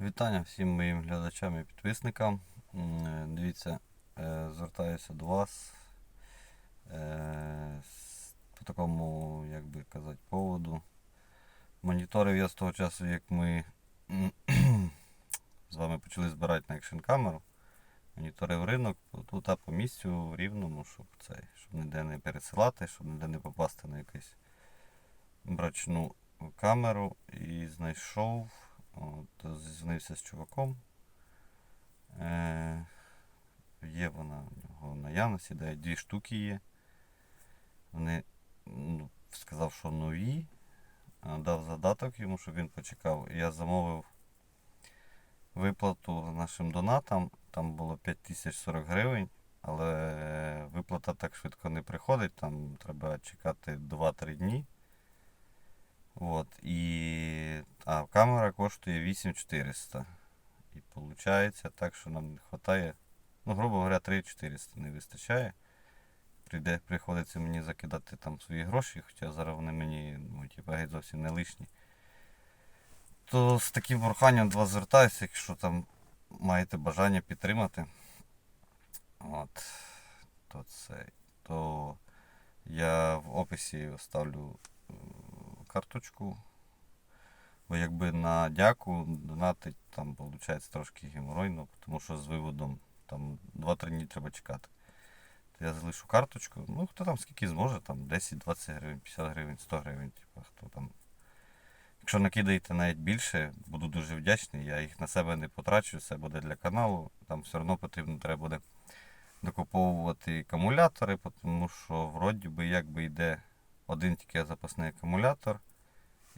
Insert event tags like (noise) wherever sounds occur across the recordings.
Вітання всім моїм глядачам і підписникам. Е, Дивіться, е, звертаюся до вас е, по такому, як би казати, поводу. Моніторив я з того часу, як ми (clears throat) з вами почали збирати на екшн камеру. Моніторив ринок тут а по місцю в рівному, щоб це, щоб ніде не пересилати, щоб ніде не попасти на якусь брачну камеру і знайшов. От, зізвонився з чуваком. Е, є вона в нього наявності, де дві штуки є. Вони ну, сказав, що нові. Дав задаток йому, щоб він почекав. Я замовив виплату нашим донатам. Там було 5040 гривень, але виплата так швидко не приходить, там треба чекати 2-3 дні. От, і... А камера коштує 8400. І виходить так, що нам не вистачає. Ну, грубо говоря, 3400 не вистачає. Прийде, приходиться мені закидати там свої гроші, хоча зараз вони мені ну, типу, геть зовсім не лишні. То з таким проханням до вас звертаюся, якщо там маєте бажання підтримати. От, то це. То я в описі оставлю карточку. Бо якби на дяку донатить там виходить трошки геморойно, тому що з виводом там 2-3 дні треба чекати. То я залишу карточку. Ну хто там скільки зможе, там 10-20 гривень, 50 гривень, 100 гривень, типу, хто там. Якщо накидаєте навіть більше, буду дуже вдячний. Я їх на себе не потрачу, це буде для каналу. Там все одно потрібно треба буде докуповувати акумулятори, тому що вроді би якби йде один тільки запасний акумулятор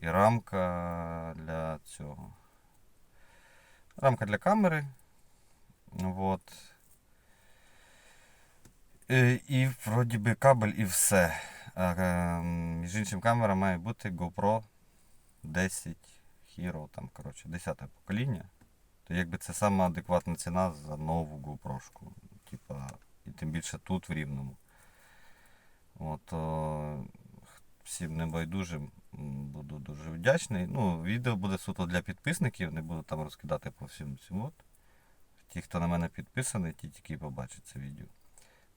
і рамка для цього. Рамка для камери. Вот. Е, І вроді би кабель і все. А, е, Між іншим камера має бути GoPro 10 Hero, там, коротше, 10 покоління. То якби це сама адекватна ціна за нову GoPro. Типа, і тим більше тут в рівному. От, о, всім небайдужим буду вдячний. Ну, відео буде суто для підписників, не буду там розкидати по всім всім. От. Ті, хто на мене підписаний, ті тільки побачать це відео.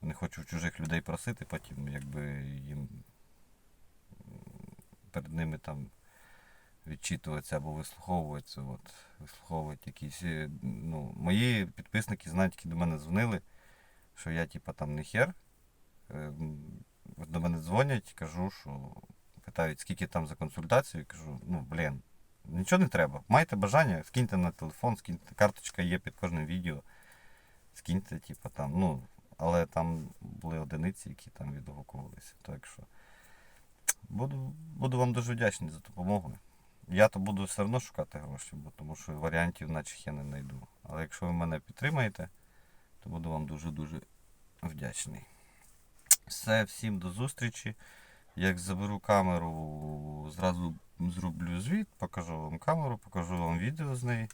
Не хочу чужих людей просити, потім якби їм перед ними там відчитуватися або вислуховуватися. От, вислуховувати якісь. е, Ну, мої підписники знають, які до мене дзвонили, що я типа там не хер. Е, До мене дзвонять, кажу, що питають, скільки там за консультацію, кажу, ну блін, нічого не треба. Маєте бажання, скиньте на телефон, скиньте, карточка є під кожним відео. Скиньте, типу там, ну, але там були одиниці, які там відгукувалися. Так що буду, буду вам дуже вдячний за допомогу. Я то буду все одно шукати гроші, бо тому що варіантів наче я не знайду. Але якщо ви мене підтримаєте, то буду вам дуже-дуже вдячний. Все, всім до зустрічі. Як заберу камеру, зразу зроблю звіт, покажу вам камеру, покажу вам відео з неї.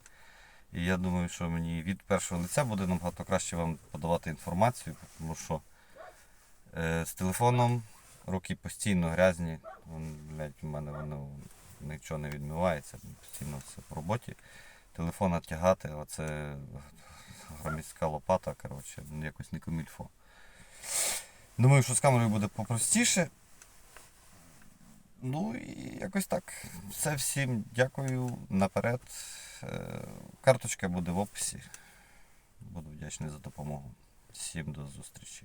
І я думаю, що мені від першого лиця буде набагато краще вам подавати інформацію, тому що е, з телефоном руки постійно грязні. Блядь, у мене воно нічого не відмивається, постійно все по роботі. Телефон тягати, оце громіська лопата, коротше, якось не комільфо. Думаю, що з камерою буде попростіше. Ну і якось так. Все всім дякую наперед. Е, Карточка буде в описі. Буду вдячний за допомогу. Всім до зустрічі.